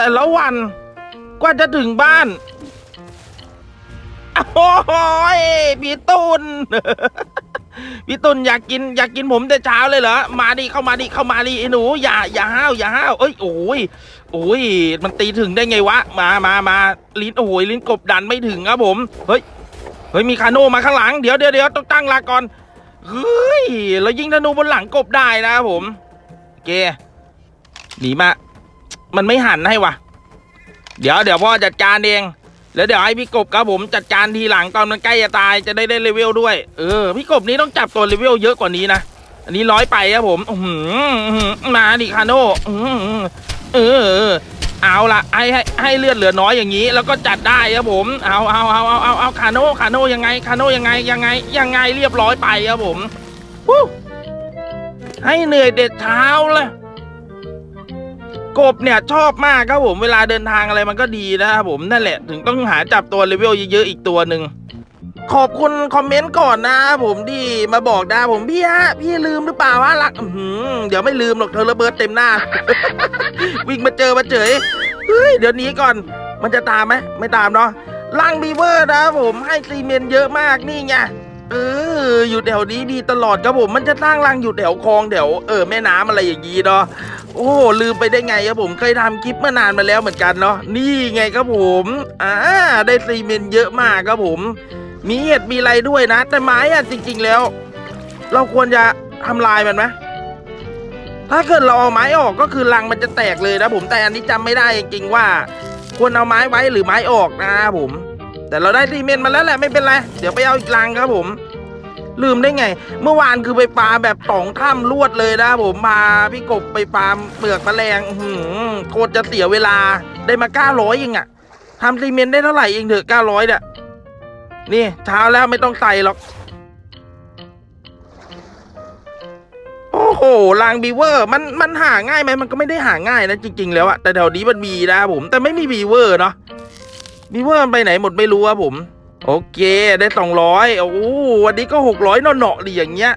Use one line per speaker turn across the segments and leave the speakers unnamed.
แต่ละวัน กว่าจะถึงบ้าน โอ้ยพี่ตุน พี่ตุนอยากกินอยากกินผมแต่เช้าเลยเหรอ มาดิเข้ามาดิเข้ามาดิไอ้หนู อย่าอย่าห้าวอย่าห้าวเอ้ยโอ้ยโอ้ยมันตีถึงได้ไงวะ มามามาลิ้นโอ้ยลิ้นกบดันไม่ถึงครับผม เฮ้ยเฮ้ยมีคาโน่มาข้างหลังเดี๋ยวเดี๋ยวเดี๋ยวต้องตั้งหลักก่อนเฮ้ยเรายิงธนูบนหลังกบได้นะครับผมโอเคหนีมา มันไม่หันให้วะเดี๋ยวเดี๋ยวพ่อจัดการเอง แล้วเดี๋ยวให้พี่กบครับผมจัดการทีหลังตอนมันใกล้จะตายจะได้ได้เลเวลด้วย เออพี่กบนี้ต้องจับตัวเลเวลเยอะกว่านี้นะ อันนี้ร้อยไปครับผมอืมาดิคาโน่เออเอาละให้ให้ให้เลือดเหลือน้อยอย่างนี้ แล้วก็จัดได้ครับผม เอาเอาเอาเอาเอาเอาคาโน่คาโน่ยังไงคาโน่ยังไงยังไง ยังไงเรียบร้อยไปครับผมให้เหนื่อยเด็ดเท้าเลย กบเนี่ยชอบมากครับผมเวลาเดินทางอะไรมันก็ดีนะครับผมนั่นแหละถึงต้องหาจับตัวเลเวลเยอะๆอีกตัวหนึ่งขอบคุณคอมเมนต์ก่อนนะผมที่มาบอกนะผมพี่ฮะพี่ลืมหรือเปล่าวะรักเดี๋ยวไม่ลืมหรอกเธอระเบิดเต็มหน้า วิ่งมาเจอมาเฉยเฮ้ยเดี๋ยวหนี้ก่อนมันจะตามไหมไม่ตามเนาะลังบีเวอร์นะผมให้ซีเมนเยอะมากนี่ไง เออ อยู่แถวนี้ดีตลอดครับผมมันจะสร้างรังอยู่แถวคลองแถวเออแม่น้ำอะไรอย่างงี้เนาะโอ้ลืมไปได้ไงครับผมเคยทำคลิปเมื่อนานมาแล้วเหมือนกันเนาะนี่ไงครับผมอ่าได้ซีเมนต์เยอะมากครับผม มีเห็ดมีอะไรด้วยนะ แต่ไม้อะจริง ๆ แล้ว เราควรจะทำลายมันไหมถ้าเกิดเราเอาไม้ออกก็คือรังมันจะแตกเลยนะผมแต่อันนี้จำไม่ได้จริงๆว่า ควรเอาไม้ไว้หรือไม้ออกนะครับผม แต่เราได้ซีเมนต์มาแล้วแหละไม่เป็นไร เดี๋ยวไปเอาอีกรังครับผม ลืมได้ไง เมื่อวานคือไปปลาแบบสองถ้ำรวดเลยนะผมพาพี่กบไปปลาเปลือกแมลงอื้อหือโคตรจะเสียเวลาได้มาเก้าร้อยเองอะทำซีเมนต์ได้เท่าไหร่เองเถอะเก้าร้อยเนี่ยนี่เช้าแล้วไม่ต้องใส่หรอก โอ้โหลางบีเวอร์ มันมันหาง่ายไหมมันก็ไม่ได้หาง่ายนะจริง ๆ แล้วอะแต่แถวนี้มันมีนะผม แต่ไม่มีบีเวอร์เนาะ บีเวอร์มันไปไหนหมดไม่รู้ครับผม โอเคได้สองร้อยโอ้วันนี้ก็หกร้อยเนาะๆเลยอย่างเงี้ย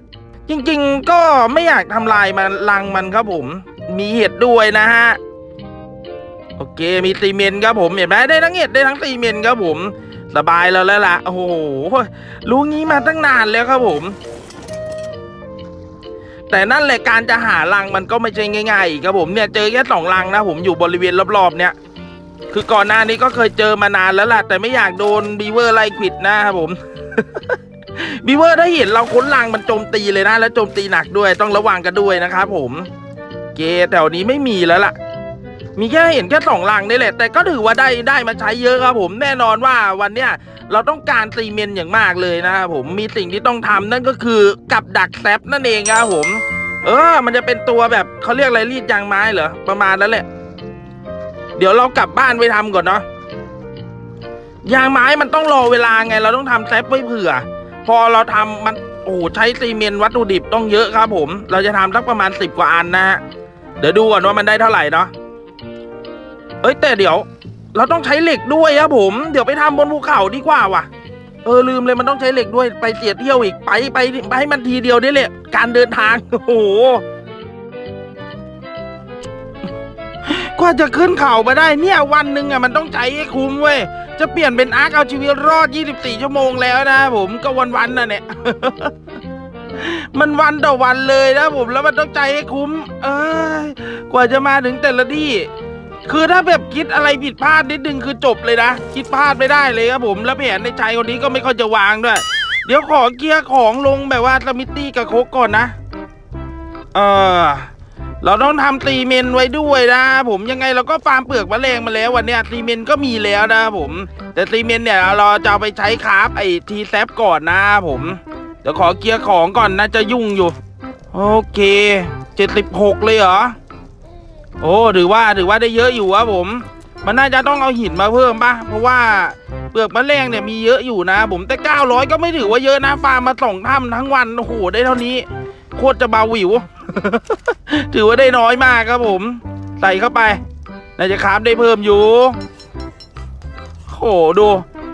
จริงๆก็ไม่อยากทำลายมันรังมันครับผม มีเห็ดด้วยนะฮะโอเค มีซีเมนครับผม เห็นไหมได้ทั้งเห็ดได้ทั้งซีเมนครับผม สบายแล้วแล้วล่ะ โอ้โห รู้งี้มาตั้งนานแล้วครับผม แต่นั่นแหละการจะหารังมันก็ไม่ใช่ง่ายๆครับผมเนี่ยเจอแค่สองรังนะผมอยู่บริเวณรอบๆเนี่ย คือก่อนหน้านี้ก็เคยเจอมานานแล้วล่ะ แต่ไม่อยากโดนบีเวอร์ไล่ควิดนะครับผม บีเวอร์ถ้าเห็นเราค้นรังมันโจมตีเลยนะ แล้วโจมตีหนักด้วยต้องระวังกันด้วยนะครับผมเกแถวนี้ไม่มีแล้วล่ะ มีแค่เห็นแค่สองลังนี่แหละ แต่ก็ถือว่าได้ได้มาใช้เยอะครับผมแน่นอนว่าวันเนี้ยเราต้องการซีเมนต์อย่างมากเลยนะครับผมมีสิ่งที่ต้องทำนั่นก็คือกับดักแซปนั่นเองครับผม เออ มันจะเป็นตัวแบบเขาเรียกอะไรรีดยางไม้เหรอประมาณนั้นแหละ เดี๋ยวเรากลับบ้านไปทำก่อนเนาะยางไม้มันต้องรอเวลาไง เราต้องทำแซปไว้เผื่อ พอเราทำมันโอ้ใช้ซีเมนต์วัตถุดิบต้องเยอะครับผม เราจะทำสักประมาณสิบกว่าอันนะฮะเดี๋ยวดูก่อนว่ามันได้เท่าไหร่เนาะเอ้ยแต่เดี๋ยว เราต้องใช้เหล็กด้วยครับผม เดี๋ยวไปทำบนภูเขาดีกว่าว่ะ เออลืมเลยมันต้องใช้เหล็กด้วยไปเสียเที่ยวอีกไปไปไปให้มันทีเดียวได้เลยการเดินทางโอ้โห กว่าจะขึ้นเขามาได้เนี่ยวันหนึ่งอะมันต้องใช้ให้คุ้มเว้ย จะเปลี่ยนเป็นอาร์คเอาชีวิตรอด 24 ชั่วโมงแล้วนะผมก็วันๆน่ะเนี่ย มันวันต่อวันเลยนะผมแล้วมันต้องใจให้คุ้ม เอ้ยกว่าจะมาถึงแต่ละที่ คือถ้าแบบคิดอะไรผิดพลาดนิดนึงคือจบเลยนะ คิดพลาดไม่ได้เลยครับผมแล้วแผนในใจคนนี้ก็ไม่ค่อยจะวางด้วย เดี๋ยวขอเกียร์ของลงแบบว่าสมิตตี้กับโคกก่อนนะ เออ เราต้องทำตีเมนไว้ด้วยนะผมยังไงเราก็ฟาร์มเปลือกมะแรงมาแล้ววันเนี้ยตีเมนก็มีแล้วนะผม แต่ตีเมนเนี่ยเราจะเอาไปใช้คราฟไอทีแซปก่อนนะผมเดี๋ยวขอเกียร์ของก่อนนะจะยุ่งอยู่ โอเคเจ็ดสิบหกเลยเหรอ โอ้ถือว่าถือว่าได้เยอะอยู่ครับผม มันน่าจะต้องเอาหินมาเพิ่มปะเพราะว่าเปลือกมะแรงเนี่ยมีเยอะอยู่นะ ผมแต่900ก็ไม่ถือว่าเยอะนะฟาร์มมาสองถ้ำทั้งวันโอ้โหได้เท่านี้ โคตรจะเบาหวิว ถือว่าได้น้อยมากครับผม ใส่เข้าไปน่าจะคราฟได้เพิ่มอยู่โหดู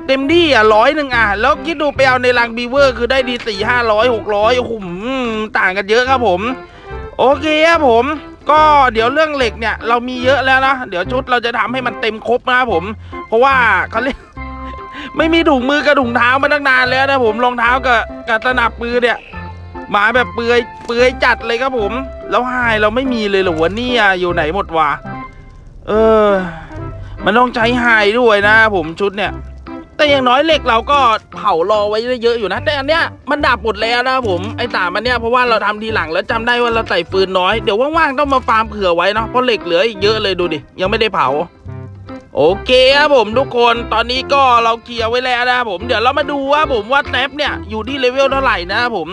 เต็มที่อะร้อยหนึ่งอะ แล้วคิดดูไปเอาในรังบีเวอร์ คือได้ดีสี่ห้าร้อยหกร้อยโอ้โหต่างกันเยอะครับผม โอเคครับผม ก็เดี๋ยวเรื่องเหล็กเนี่ย เรามีเยอะแล้วนะ เดี๋ยวชุดเราจะทำให้มันเต็มครบนะครับผม เพราะว่าเขาเรียกไม่มีถุงมือกับถุงเท้ามาตั้งนานแล้วนะผมรองเท้ากับกับสนับมือเนี่ย หมาแบบเปือยเปือยจัดเลยครับผม แล้วไฮเราไม่มีเลยเหรอวะเนี่ยอยู่ไหนหมดวะเออ มันต้องใช้ไฮด้วยนะ ผมชุดเนี่ย แต่อย่างน้อยเหล็กเราก็เผารอไว้ได้เยอะอยู่นะ แต่อันเนี้ยมันดับหมดแล้วนะผมไอ้สามอันเนี้ยเพราะว่าเราทำทีหลังแล้วจำได้ว่าเราใส่ฟืนน้อยเดี๋ยวว่างๆต้องมาฟาร์มเผื่อไว้เนาะเพราะเหล็กเหลืออีกเยอะเลยดูดิยังไม่ได้เผาโอเคครับผมทุกคนตอนนี้ก็เราเคลียร์ไว้แล้วนะผมเดี๋ยวเรามาดูว่าผมว่าแซฟเนี่ยอยู่ที่เลเวลเท่าไหร่นะผม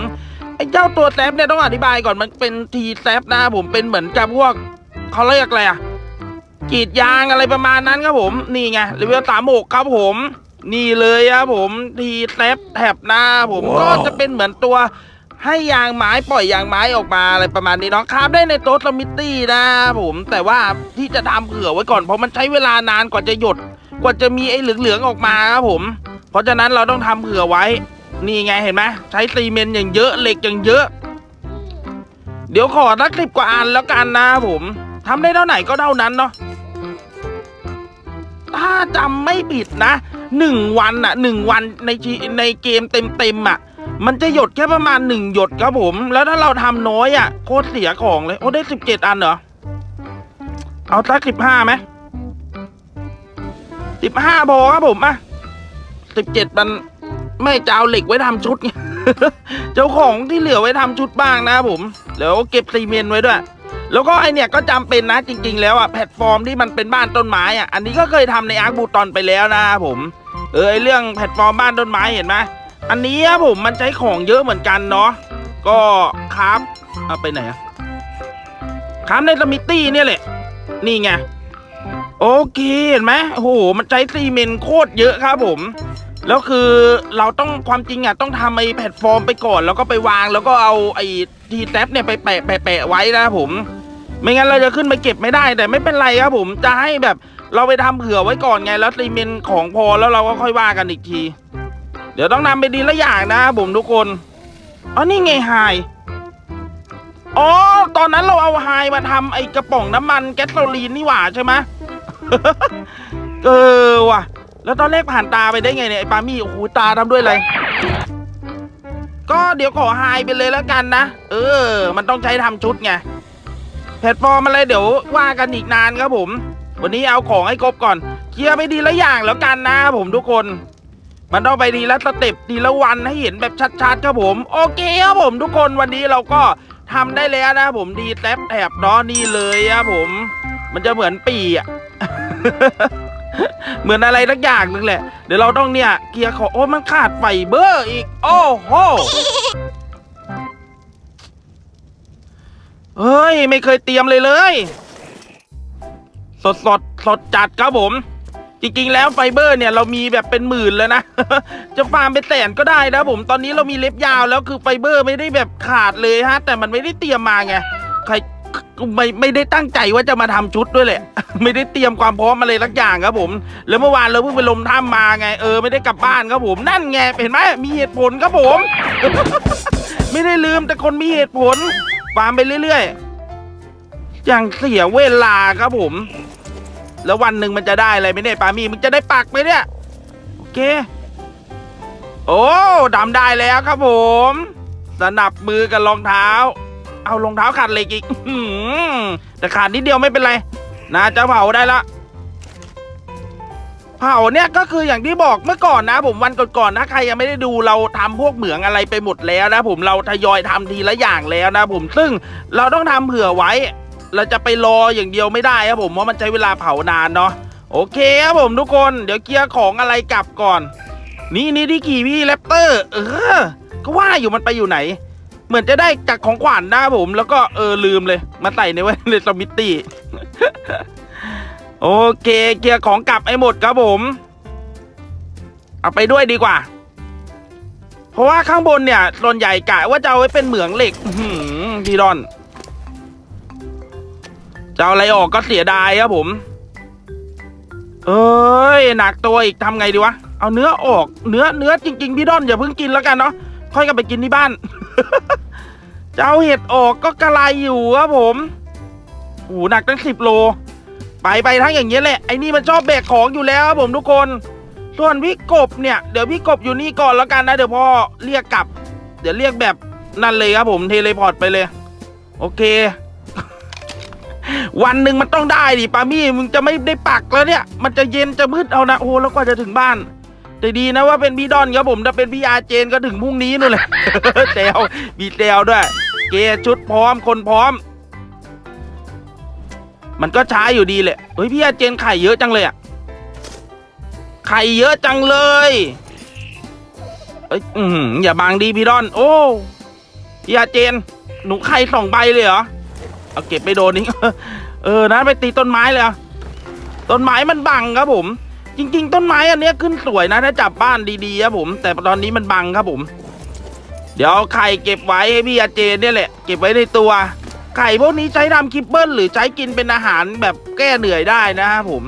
ไอ้เจ้าตัวแซฟเนี่ยต้องอธิบายก่อนมันเป็นทีแซฟนะครับผมเป็นเหมือนกับพวกเขาเรียกอะไรอะกรีดยางอะไรประมาณนั้นครับผม นี่ไงเลเวลสามหกครับผม นี่เลยครับผมทีแซฟแถบหน้าผม ก็จะเป็นเหมือนตัวให้ยางไม้ปล่อยยางไม้ออกมาอะไรประมาณนี้เนาะครับได้ในโต๊ะสมิตตี้นะครับผมแต่ว่าที่จะทำเผื่อไว้ก่อนเพราะมันใช้เวลานานกว่าจะหยด กว่าจะมีไอ้เหลืองๆออกมาครับผม เพราะฉะนั้นเราต้องทำเผื่อไว้ นี่ไงเห็นไหมใช้ซีเมนต์อย่างเยอะเหล็กอย่างเยอะ เดี๋ยวขอสักสิบกว่าอันแล้วกันนะครับผมทำได้เท่าไหร่ก็เท่านั้นเนาะถ้าจำไม่ผิดนะหนึ่งวันอะหนึ่งวันในในเกมเต็มๆอะมันจะหยดแค่ประมาณหนึ่งหยดครับผม แล้วถ้าเราทำน้อยอะโคตรเสียของเลย โอ้ได้สิบเจ็ดอันเหรอ เอาสักสิบห้าไหมสิบห้าพอครับผมอะสิบเจ็ดมัน ไม่จะเอาเหล็กไว้ทำชุด เจ้าของที่เหลือไว้ทำชุดบ้างนะผมเดี๋ยวเก็บซีเมนต์ไว้ด้วย แล้วก็ไอเนี่ยก็จำเป็นนะจริง ๆ แล้วอะแพลตฟอร์มที่มันเป็นบ้านต้นไม้อะอันนี้ก็เคยทำในอาร์คบูตอนไปแล้วนะผม เออไอเรื่องแพลตฟอร์มบ้านต้นไม้เห็นไหมอันนี้ผมมันใช้ของเยอะเหมือนกันเนาะก็ครับเอาไปไหนอะครับในสมิตตี้เนี่ยแหละ นี่ไงโอเคเห็นไหมโอ้โหมันใช้ซีเมนต์โคตรเยอะครับผม แล้วคือเราต้องความจริงอะต้องทำไอ้แพลตฟอร์มไปก่อน แล้วก็ไปวางแล้วก็เอาไอ้ทีแท็บเนี่ยไปแปะแปะแปะไว้นะครับผม ไม่งั้นเราจะขึ้นไปเก็บไม่ได้แต่ไม่เป็นไรครับผมจะให้แบบเราไปทำเผื่อไว้ก่อนไงแล้วซีเมนต์ของพอแล้วเราก็ค่อยว่ากันอีกที เดี๋ยวต้องนำไปดีละอย่างนะครับผมทุกคนอ๋อนี่ไงไฮอ๋อตอนนั้นเราเอาไฮมาทำไอ้กระป๋องน้ำมันแก๊สโซลีนนี่หว่าใช่ไหม เออว่ะ แล้วตอนแรกผ่านตาไปได้ไงเนี่ยไอ้ปามี่โอ้โหตาทำด้วยอะไร ก็เดี๋ยวขอไฮไปเลยแล้วกันนะ เออ มันต้องใช้ทำชุดไง แพลตฟอร์มอะไรเดี๋ยวว่ากันอีกนานครับผม วันนี้เอาของให้ครบก่อน เคลียร์ไปดีละอย่างแล้วกันนะผมทุกคน มันต้องไปดีละสเต็ปดีละวันให้เห็นแบบชัดๆครับผม โอเคครับผมทุกคนวันนี้เราก็ทำได้แล้วนะผมดีแท็บแถบเนาะนี่เลยครับผม มันจะเหมือนปีอะ เหมือนอะไรทักอย่างหนึงแหละ เดี๋ยวเราต้องเนี่ย เกียร์ขอโอ้มันขาดไฟเบอร์อีก โอ้โหเฮ้ย ไม่เคยเตรียมเลยเลย สดสดสดจัดครับผม จริง ๆ แล้วไฟเบอร์เนี่ยเรามีแบบเป็นหมื่นแล้วนะ จะฟาร์มเป็นแสนก็ได้นะผมตอนนี้เรามีเล็บยาวแล้วคือไฟเบอร์ไม่ได้แบบขาดเลยฮะ แต่มันไม่ได้เตรียมมาไงใคร ไม่ไม่ได้ตั้งใจว่าจะมาทำชุดด้วยแหละ ไม่ได้เตรียมความพร้อมอะไรสักอย่างครับผม แล้วเมื่อวานเราเพิ่งไปลมถ้ำมาไง เออไม่ได้กลับบ้านครับผม นั่นไงเห็นไหมมีเหตุผลครับผม ไม่ได้ลืมแต่คนมีเหตุผลฟามไปเรื่อยๆ อย่างเสียเวลาครับผม แล้ววันหนึ่งมันจะได้อะไรไหมเนี่ยปามีมึงจะได้ปักไหมเนี่ยโอเค โอ้ดำได้แล้วครับผม สนับมือกับรองเท้า เอารองเท้าขาดเหล็กอีกหือแต่ขาดนิดเดียวไม่เป็นไรน่าจะเผาได้ละ เผาเนี่ยก็คืออย่างที่บอกเมื่อก่อนนะ ผมวันก่อนๆนะใครยังไม่ได้ดูเราทำพวกเหมืองอะไรไปหมดแล้วนะผมเราทยอยทำทีละอย่างแล้วนะผมซึ่งเราต้องทำเผื่อไว้ เราจะไปรออย่างเดียวไม่ได้ครับผมเพราะมันใช้เวลาเผานานเนาะโอเคครับผมทุกคนเดี๋ยวเคลียร์ของอะไรกลับก่อน นี่นี่ที่ขี่พี่แรปเตอร์ เออก็ว่าอยู่มันไปอยู่ไหน เหมือนจะได้จากของขวัญนะผม แล้วก็เออลืมเลย มาใส่ในไว้ในสมิตตี้โอเคเคลียร์ของกลับไอ้หมดครับผม เอาไปด้วยดีกว่า เพราะว่าข้างบนเนี่ยส่วนใหญ่กะว่าจะเอาไว้เป็นเหมืองเหล็กหือพี่ดอนจะเอาอะไรออกก็เสียดายครับผม เอ้ยหนักตัวอีกทำไงดีวะ เอาเนื้อออก เนื้อเนื้อจริง ๆ พี่ดอนอย่าเพิ่งกินแล้วกันเนาะค่อยกลับไปกินที่บ้าน จะเอาเห็ดออกก็กระไรอยู่ครับผมโอ้โหหนักตั้งสิบโล ไปไปทั้งอย่างเงี้ยแหละ ไอ้นี่มันชอบแบกของอยู่แล้วครับผมทุกคน ส่วนพี่กบเนี่ย เดี๋ยวพี่กบอยู่นี่ก่อนแล้วกันนะ เดี๋ยวพ่อเรียกกลับ เดี๋ยวเรียกแบบนั่นเลยครับผมเทเลพอร์ตไปเลย โอเค วันหนึ่งมันต้องได้ดิปามี่มึงจะไม่ได้ปักแล้วเนี่ย มันจะเย็นจะมืดเอานะโอ้แล้วกว่าจะถึงบ้าน แต่ดีนะว่าเป็นพี่ดอนครับผมถ้าเป็นพี่อาเจนก็ถึงพรุ่งนี้นู่นแหละเตลมีเตลด้วย เกชุดพร้อมคนพร้อม มันก็ช้าอยู่ดีแหละเฮ้ยพี่อาเจนไข่เยอะจังเลยอะไข่เยอะจังเลยเอ้ยอือหือย่าบังดีพี่ดอน โอ้พี่อาเจน หนูไข่สองใบเลยเหรอเอาเก็บไปโดนนี่เออนะไปตีต้นไม้เลยเหรอต้นไม้มันบังครับผม จริง ๆ ต้นไม้อันเนี้ยขึ้นสวยนะ ถ้าจับบ้านดีๆครับผม แต่ตอนนี้มันบังครับผม เดี๋ยวไข่เก็บไว้ให้พี่อาเจนเนี่ยแหละ เก็บไว้ในตัว ไข่พวกนี้ใช้ทำคิปเปิลหรือใช้กินเป็นอาหารแบบแก้เหนื่อยได้นะครับผม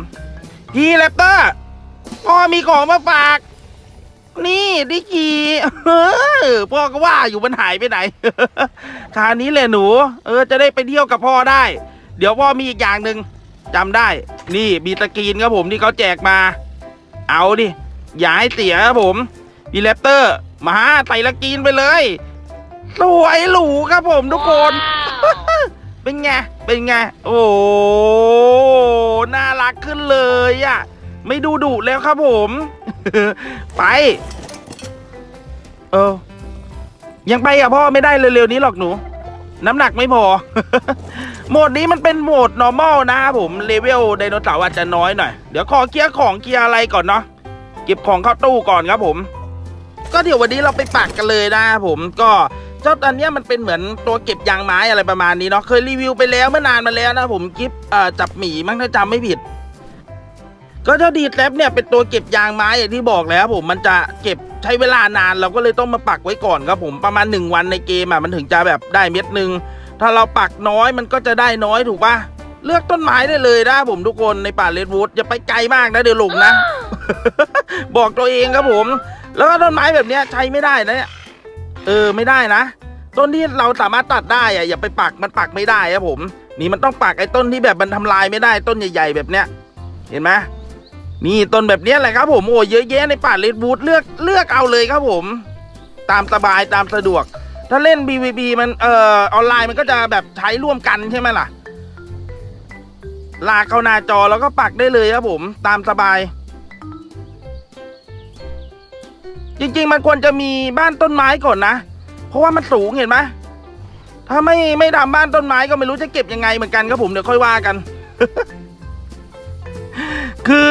พี่แรปเตอร์พ่อมีของมาฝาก นี่ดิกีเออพ่อก็ว่าอยู่มันหายไปไหน คราวนี้แหละหนู เออ จะได้ไปเที่ยวกับพ่อได้ เดี๋ยวพ่อมีอีกอย่างหนึ่ง จำได้ นี่มีตะกรีนครับผมที่เขาแจกมา เอาดิอย่าให้เสียครับผมพี่แรปเตอร์มาใส่ละกรีนไปเลย สวยหรูครับผมทุกคน เป็นไง เป็นไง โอ้โหน่ารักขึ้นเลยอะ่ะ ไม่ดูดุแล้วครับผม ไป เออ ยังไปกับพ่อไม่ได้เร็วๆนี้หรอกหนู น้ำหนักไม่พอ โหมดนี้มันเป็นโหมด normal นะครับผมเลเวลไดโนเสาร์อาจจะน้อยหน่อย เดี๋ยวขอเคลียร์ของเคลียร์อะไรก่อนเนาะเก็บของเข้าตู้ก่อนครับผม ก็เดี๋ยววันนี้เราไปปักกันเลยนะครับผมก็เจ้าตัวนี้มันเป็นเหมือนตัวเก็บยางไม้อะไรประมาณนี้เนาะเคยรีวิวไปแล้วเมื่อนานมาแล้วนะผมคลิปเอ่อจับหมีมั้งถ้าจำไม่ผิด ก็เจ้าดีแท็บเนี่ยเป็นตัวเก็บยางไม้อย่างที่บอกแล้วครับผมมันจะเก็บใช้เวลานานเราก็เลยต้องมาปักไว้ก่อนครับผมประมาณ 1 วันในเกมอะมันถึงจะแบบได้เม็ดหนึ่ง ถ้าเราปักน้อยมันก็จะได้น้อยถูกปะเลือกต้นไม้ได้เลยนะผมทุกคนในป่าเลดวูดอย่าไปไกลมากนะเดี๋ยวหลงนะ บอกตัวเองครับผม แล้วก็ต้นไม้แบบเนี้ยใช้ไม่ได้นะเนี่ยเออไม่ได้นะ ต้นที่เราสามารถตัดได้อะอย่าไปปักมันปักไม่ได้ครับผม นี่มันต้องปักไอ้ต้นที่แบบมันทำลายไม่ได้ต้นใหญ่ ๆ แบบเนี้ย เห็นไหมนี่ต้นแบบเนี้ยแหละครับผมโอ้เยอะแยะในป่าเลดวูดเลือกเลือกเอาเลยครับผม ตามสบายตามสะดวก ถ้าเล่น BVB มันเอ่อออนไลน์มันก็จะแบบใช้ร่วมกันใช่ไหมล่ะ ลากเข้าหน้าจอแล้วก็ปักได้เลยครับผมตามสบาย จริง ๆ มันควรจะมีบ้านต้นไม้ก่อนนะ เพราะว่ามันสูงเห็นไหมถ้าไม่ไม่ทำบ้านต้นไม้ก็ไม่รู้จะเก็บยังไงเหมือนกันครับผมเดี๋ยวค่อยว่ากัน คือ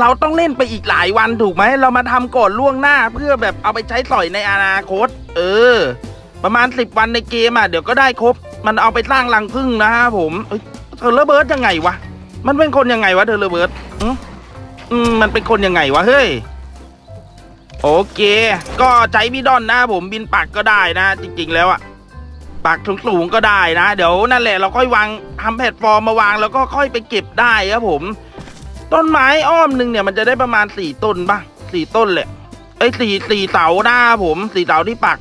เราต้องเล่นไปอีกหลายวันถูกไหม เรามาทำก่อนล่วงหน้าเพื่อแบบเอาไปใช้สอยในอนาคต เออ ประมาณสิบวันในเกมอะเดี๋ยวก็ได้ครบ มันเอาไปสร้างรังผึ้งนะฮะผมเธอระเบิร์ดยังไงวะ มันเป็นคนยังไงวะเธอระเบิร์ดอืมมันเป็นคนยังไงวะเฮ้ยโอเค ก็ใช้พี่ดอนนะผมบินปักก็ได้นะ จริง ๆ แล้วอะปักสูงๆก็ได้นะ เดี๋ยวนั่นแหละเราค่อยวางทำแพลตฟอร์มมาวางแล้วก็ค่อยไปเก็บได้ครับผม ต้นไม้อ้อมหนึ่งเนี่ยมันจะได้ประมาณสี่ต้นป่ะสี่ต้นแหละไอ้สี่สี่เสาหน้าผมสี่เสาที่ปัก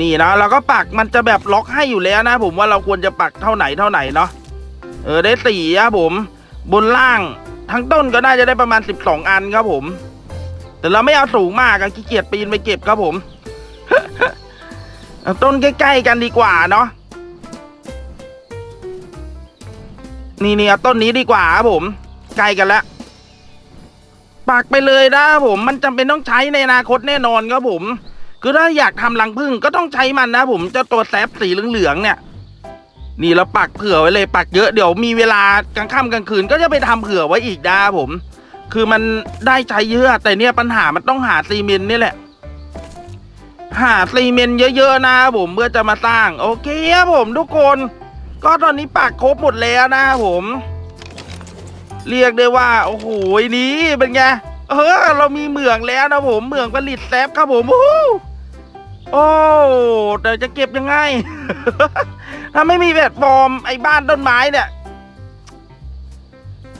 นี่นะเราก็ปักมันจะแบบล็อกให้อยู่แล้วนะ ผมว่าเราควรจะปักเท่าไหนเท่าไหนเนาะเออได้สี่ครับผม บนล่างทั้งต้นก็น่าจะได้ประมาณสิบสองอันครับผม แต่เราไม่เอาสูงมากอะขี้เกียจปีนไปเก็บครับผมต้นใกล้ๆกันดีกว่าเนาะนี่นี่เอาต้นนี้ดีกว่าครับผมใกล้กันแล้วปักไปเลยนะครับผม มันจำเป็นต้องใช้ในอนาคตแน่นอนครับผม คือถ้าอยากทำรังผึ้งก็ต้องใช้มันนะผมเจ้าตัวแซฟสีเหลืองๆเนี่ย นี่เราปักเผื่อไว้เลยปักเยอะเดี๋ยวมีเวลากลางค่ำกลางคืนก็จะไปทำเผื่อไว้อีกนะผม คือมันได้ใช้เยอะแต่เนี่ยปัญหามันต้องหาซีเมนต์นี่แหละ หาซีเมนต์เยอะๆนะผมเพื่อจะมาสร้าง โอเคครับผมทุกคน ก็ตอนนี้ปักครบหมดแล้วนะผม เรียกได้ว่า โอ้โหนี้เป็นไงเออเรามีเหมืองแล้วนะผมเหมืองผลิตแซฟครับผมโอ้ โหโอ้แต่จะเก็บยังไง ถ้าไม่มีแพลตฟอร์มไอ้บ้านต้นไม้เนี่ย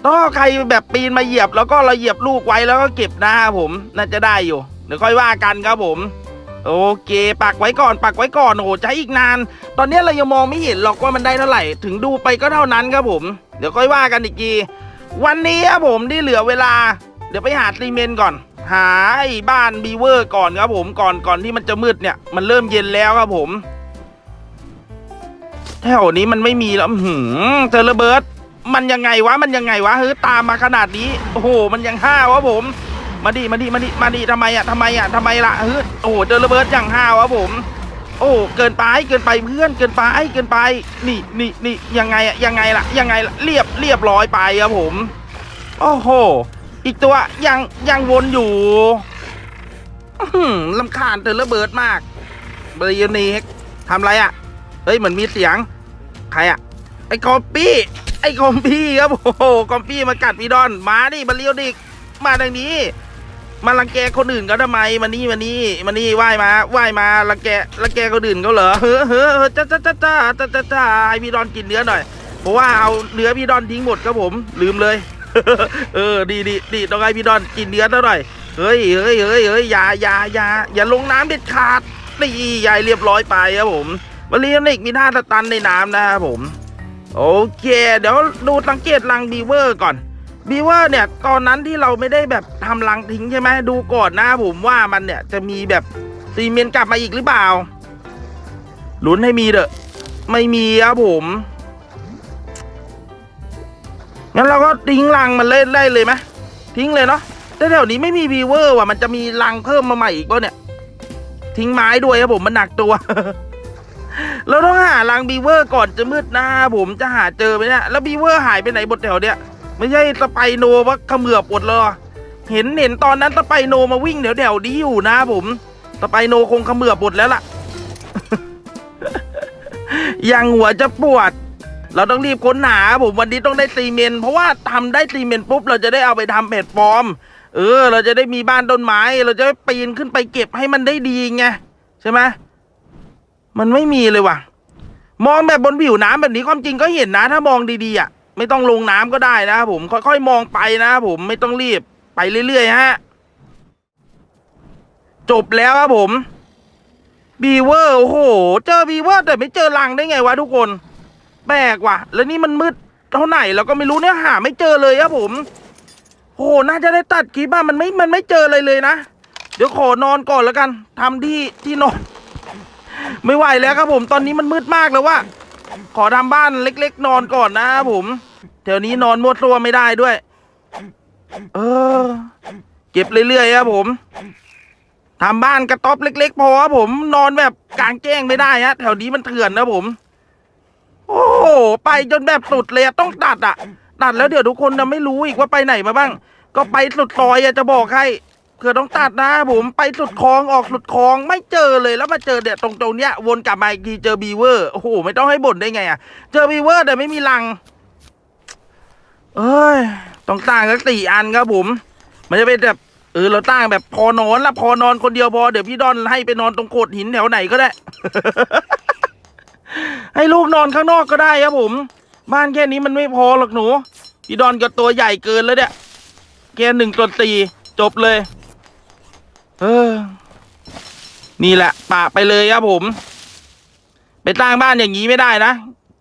ต้องเอาใครแบบปีนมาเหยียบ แล้วก็เราเหยียบลูกไว้แล้วก็เก็บนะครับผม น่าจะได้อยู่ เดี๋ยวค่อยว่ากันครับผมโโอเค ปักไว้ก่อน ปักไว้ก่อนโอ้โหใช้อีกนาน ตอนนี้เรายังมองไม่เห็นหรอกว่ามันได้เท่าไหร่ ถึงดูไปก็เท่านั้นครับผม เดี๋ยวค่อยว่ากันอีกทีวันนี้ครับผมที่เหลือเวลา เดี๋ยวไปหาซีเมนต์ก่อน หาไอ้บ้านบีเวอร์ก่อนครับผมก่อนก่อนที่มันจะมืดเนี่ย มันเริ่มเย็นแล้วครับผมแถวนี้มันไม่มีแล้วหือเจอระเบิดมันยังไงวะมันยังไงวะเฮ้ยตามมาขนาดนี้โอ้โหมันยังห้าวะผม มาดิมาดิมาดิมาดิทำไมอะทำไมอะทำไมล่ะเฮ้ยโอ้โหเจอระเบิดอย่างห้าวะผม โอ้เกินไปเกินไปเพื่อนเกินไปเกินไป นี่นี่นี่ยังไงอะยังไงล่ะยังไงล่ะเรียบเรียบร้อยไปครับผม โอ้โห อีกตัวยังยังวนอยู่ลำคาญเธอระเบิดมากบริยนีทำไรอะเฮ้ยเหมือนมีเสียง ใครอะไอ้คอมปี้ ไอ้คอมปี้ครับโอ้โหคอมปี้มากัดพี่ดอน มาดิมาเลียวดิกมาทางนี้ มารังแกคนอื่นเขาทำไมมานี่มานี่มานี่ไหวมาไหวมารังแกรังแกคนอื่นเขาเหรอเฮ้อเฮ้อเจ้าจ้าจ้าจ้าจ้าจ้าจ้าให้พี่ดอนกินเนื้อหน่อยเพราะว่าเอาเนื้อพี่ดอนทิ้งหมดครับผม ลืมเลย เออดีดีดีต้องให้พี่ดอนกินเนื้อเท่าไหร่เฮ้ยเฮ้ยเฮ้ยเฮ้ยอย่าอย่าอย่าอย่าลงน้ำเด็ดขาดนี่ใหญ่เรียบร้อยไปครับผมวันนี้นิกมีท่าสตันในน้ำนะครับผม โอเค เดี๋ยวดูสังเกตรังบีเวอร์ก่อนบีเวอร์เนี่ยตอนนั้นที่เราไม่ได้แบบทำรังทิ้งใช่ไหมดูก่อนนะผมว่ามันเนี่ยจะมีแบบซีเมนต์กลับมาอีกหรือเปล่าลุ้นให้มีเด้อะไม่มีครับผม งั้นเราก็ทิ้งรังมันเล่นได้เลยไหมทิ้งเลยเนาะแต่แถวนี้ไม่มีบีเวอร์ว่ะมันจะมีรังเพิ่มมาใหม่อีกป่ะเนี่ย ทิ้งไม้ด้วยครับผมมันหนักตัว เราต้องหารังบีเวอร์ก่อนจะมืดนะผมจะหาเจอไหมเนี่ยแล้วบีเวอร์หายไปไหนบนแถวเนี้ยไม่ใช่สไปโนว่าเขมือบหมดเลยเหรอเห็นเห็นตอนนั้นสไปโนมาวิ่งแถวแถวๆนี้อยู่นะผมสไปโนคงเขมือบหมดแล้วล่ะ ยังหัวจะปวด เราต้องรีบค้นหาผมวันนี้ต้องได้ซีเมนต์เพราะว่าทำได้ซีเมนต์ปุ๊บเราจะได้เอาไปทำแพลตฟอร์ม เออ เราจะได้มีบ้านต้นไม้ เราจะได้ปีนขึ้นไปเก็บให้มันได้ดีไงใช่ไหมมันไม่มีเลยว่ะ มองแบบบนผิวน้ำแบบนี้ความจริงก็เห็นนะ ถ้ามองดีๆอะไม่ต้องลงน้ำก็ได้นะครับผมค่อยๆมองไปนะครับผมไม่ต้องรีบไปเรื่อยๆฮะจบแล้วครับผมบีเวอร์โอ้โห เจอบีเวอร์แต่ไม่เจอรังได้ไงวะทุกคน ปลกว่ะ แล้วนี่มันมืดเท่าไหร่เราก็ไม่รู้เนี่ยหาไม่เจอเลยครับผม โอ้โหน่าจะได้ตัดคลิปอะมันไม่มันไม่เจออะไรเลยนะ เดี๋ยวขอนอนก่อนแล้วกันทำที่ที่นอน ไม่ไหวแล้วครับผมตอนนี้มันมืดมากแล้วว่าขอทำบ้านเล็ก ๆ นอนก่อนนะครับผมแถวนี้นอนมัวตัวไม่ได้ด้วย เออ เก็บเรื่อยๆครับผมทำบ้านกระต๊อบเล็ก ๆ พอครับผม นอนแบบกลางแจ้งไม่ได้ฮะแถวนี้มันเถื่อนนะผม โอ้โหไปจนแบบสุดเลยอะต้องตัดอะตัดแล้วเดี๋ยวทุกคนจะไม่รู้อีกว่าไปไหนมาบ้าง ก็ไปสุดซอยอะจะบอกให้เผื่อต้องตัดนะผมไปสุดคลองออกสุดคลองไม่เจอเลยแล้วมาเจอเนี่ยตรงตรงเนี้ยวนกลับมาอีกทีเจอบีเวอร์โอ้โหไม่ต้องให้บ่นได้ไงอะเจอบีเวอร์แต่ไม่มีรัง เอ้ยต้องตั้งสักสี่อันครับผม มันจะเป็นแบบเออเราตั้งแบบพอนอนละพอนอนคนเดียวพอเดี๋ยวพี่ดอนให้ไปนอนตรงโขดหินแถวไหนก็ได้ ให้ลูกนอนข้างนอกก็ได้ครับผม บ้านแค่นี้มันไม่พอหรอกหนู พี่ดอนก็ตัวใหญ่เกินแล้วเนี่ยแค่หนึ่งตัวสี่จบเลย เออ นี่แหละปะไปเลยครับผม ไปสร้างบ้านอย่างนี้ไม่ได้นะ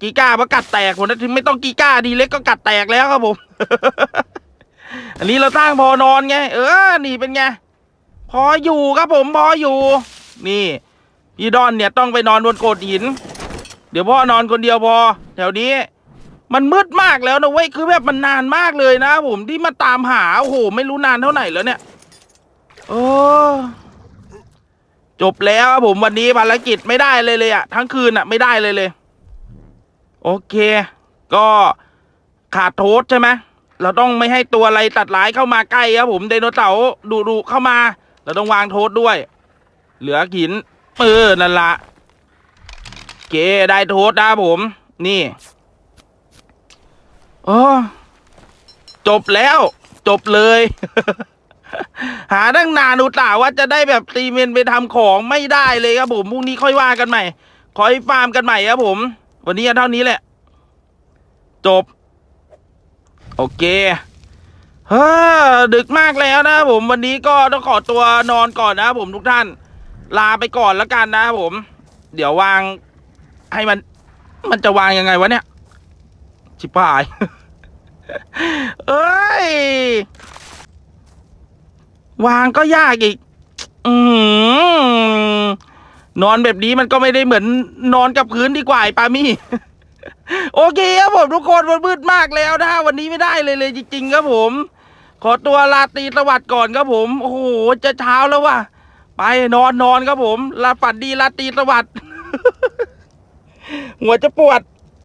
กีก้าเพราะกัดแตกผมนะถึงไม่ต้องกีก้าดีเล็กก็กัดแตกแล้วครับผม อันนี้เราสร้างพอนอนไง เออ นี่เป็นไง พออยู่ครับผมพออยู่ นี่พี่ดอนเนี่ยต้องไปนอนบนโขดหิน เดี๋ยวพ่อนอนคนเดียวพอ แถวนี้ มันมืดมากแล้วนะเว้ยคือแบบมันนานมากเลยนะผมที่มาตามหาโอ้โหไม่รู้นานเท่าไหร่แล้วเนี่ยโอ้จบแล้วครับผมวันนี้ภารกิจไม่ได้เลยเลยอะทั้งคืนอะไม่ได้เลยเลย โอเค ก็ขาดโทษใช่ไหมเราต้องไม่ให้ตัวอะไรตัดร้ายเข้ามาใกล้ครับผมไดโนเสาร์ดุดุเข้ามา เราต้องวางโทษด้วย เหลือหินเออนั่นละ เคได้โทษนะผม นี่โอ้จบแล้ว จบเลย หาตั้งนานอุตส่าห์ว่าจะได้แบบซีเมนไปทำของไม่ได้เลยครับผมพรุ่งนี้ค่อยว่ากันใหม่ค่อยฟาร์มกันใหม่ครับผม วันนี้เท่านี้แหละ จบ โอเคเฮ้อดึกมากแล้วนะครับผมวันนี้ก็ต้องขอตัวนอนก่อนนะครับผมทุกท่าน ลาไปก่อนแล้วกันนะครับผม เดี๋ยววาง ให้มัน มันจะวางยังไงวะเนี่ย ชิบหาย เอ้ย วางก็ยากอีก อืนอนแบบนี้มันก็ไม่ได้เหมือนนอนกับพื้นดีกว่าไอ้ปามี่ โอเคครับผมทุกคนมันมืดมากแล้วนะวันนี้ไม่ได้เลยเลยจริง ๆ ครับผม ขอตัวลาตีสวัสดิ์ก่อนครับผม โอ้โห จะเช้าแล้วว่ะ ไปนอนนอนครับผมลาฝันดีลาตีสวัสดิ์ หัวจะปวด